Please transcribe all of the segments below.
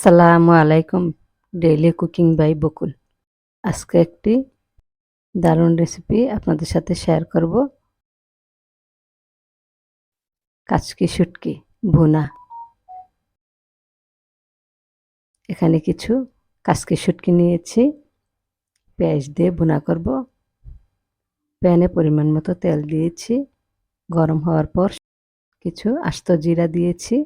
আসসালামু আলাইকুম daily cooking by বকুল আজকে একটি দারুণ রেসিপি আপনাদের সাথে শেয়ার করব। কাচকি শুটকি, ভুনা। এখানে কিছু কাচকি শুটকি নিয়েছি। পেঁয়াজ দিয়ে ভুনা করব। প্যানে পরিমাণ মতো তেল দিয়েছি। গরম হওয়ার পর কিছু আস্ত জিরা দিয়েছি।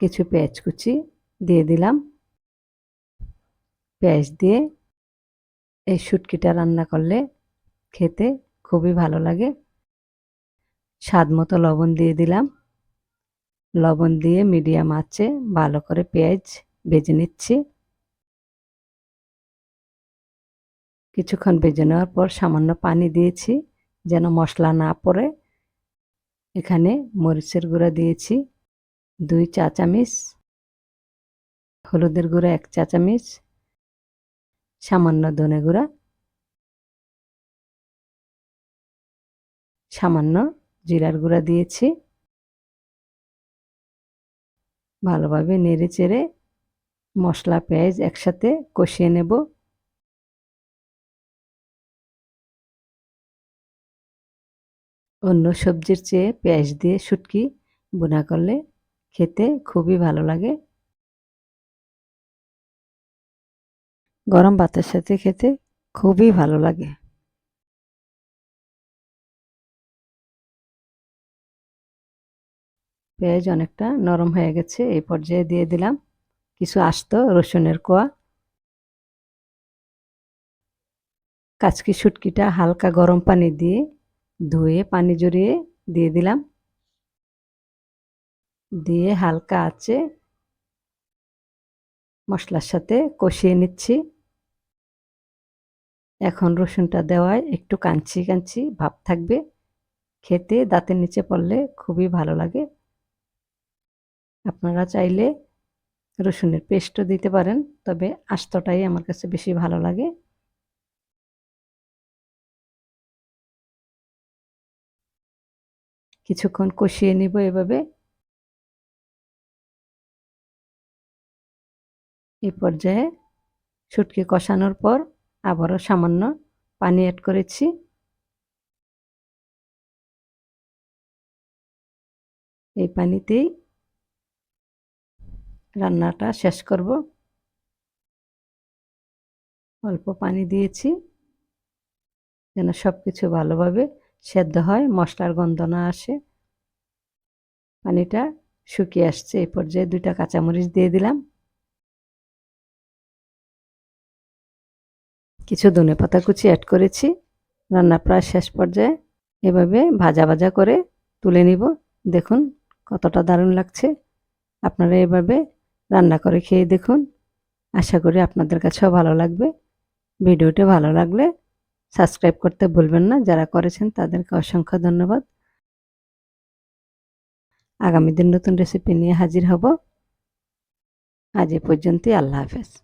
কিছু পেঁয়াজ কুচি দিয়ে দিলাম। পেঁয়াজ দিয়ে এই শুটকিটা রান্না করলে খেতে খুবই ভালো লাগে। স্বাদ মতো লবণ দিয়ে দিলাম। লবণ দিয়ে মিডিয়াম আঁচে ভালো করে পেঁয়াজ ভেজে নিচ্ছি। কিছুক্ষণ ভেজে নেওয়ার পর সামান্য পানি দিয়েছি যেন মশলা না পড়ে। এখানে মরিচের গুঁড়া দিয়েছি। দুই চা চামচ হলুদের গুঁড়া এক চা চামচ সামান্য ধনে গুঁড়া, সামান্য জিরার গুঁড়া দিয়েছি। ভালোভাবে নেড়ে চেড়ে মশলা, পেঁয়াজ একসাথে কষিয়ে নেব। অন্য সবজির চেয়ে পেঁয়াজ দিয়ে শুটকি বোনা করলে খেতে খুবই ভালো লাগে। গরম ভাতের সাথে খেতে খুবই ভালো লাগে। পেঁয়াজ অনেকটা নরম হয়ে গেছে, এই পর্যায়ে দিয়ে দিলাম কিছু আস্ত রসুনের কোয়া। কাচকি শুটকিটা হালকা গরম পানি দিয়ে ধুয়ে, পানি জড়িয়ে দিয়ে দিলাম। দিয়ে হালকা আছে মশলার সাথে কষিয়ে নিচ্ছি। এখন রসুনটা দেওয়ায় একটু কাঞ্চি কাঞ্চি ভাব থাকবে। খেতে দাঁতের নিচে পড়লে খুবই ভালো লাগে। আপনারা চাইলে রসুনের পেস্টও দিতে পারেন, তবে আস্তটাই আমার কাছে বেশি ভালো লাগে। কিছুক্ষণ কষিয়ে নিব এভাবে। এই পর্যায়ে শুটকি কষানোর পর আবারও সামান্য পানি অ্যাড করেছি। এই পানিতেই রান্নাটা শেষ করব। অল্প পানি দিয়েছি যেন সব কিছু ভালোভাবে সেদ্ধ হয়, মশলার গন্ধ না আসে। পানিটা শুকিয়ে আসছে। এই পর্যায়ে দুইটা কাঁচামরিচ দিয়ে দিলাম। কিছু ধনে পাতা কুচি অ্যাড করেছি। রান্না প্রায় শেষ পর্যায়ে। এভাবে ভাজা ভাজা করে তুলে নিব। দেখুন কতটা দারুণ লাগছে। আপনারা এভাবে রান্না করে খেয়ে দেখুন। আশা করি আপনাদের কাছেও ভালো লাগবে। ভিডিওটি ভালো লাগলে সাবস্ক্রাইব করতে ভুলবেন না। যারা করেছেন তাদেরকে অসংখ্য ধন্যবাদ। আগামী দিন নতুন রেসিপি নিয়ে হাজির হব। আজ এ পর্যন্তই। আল্লাহ হাফেজ।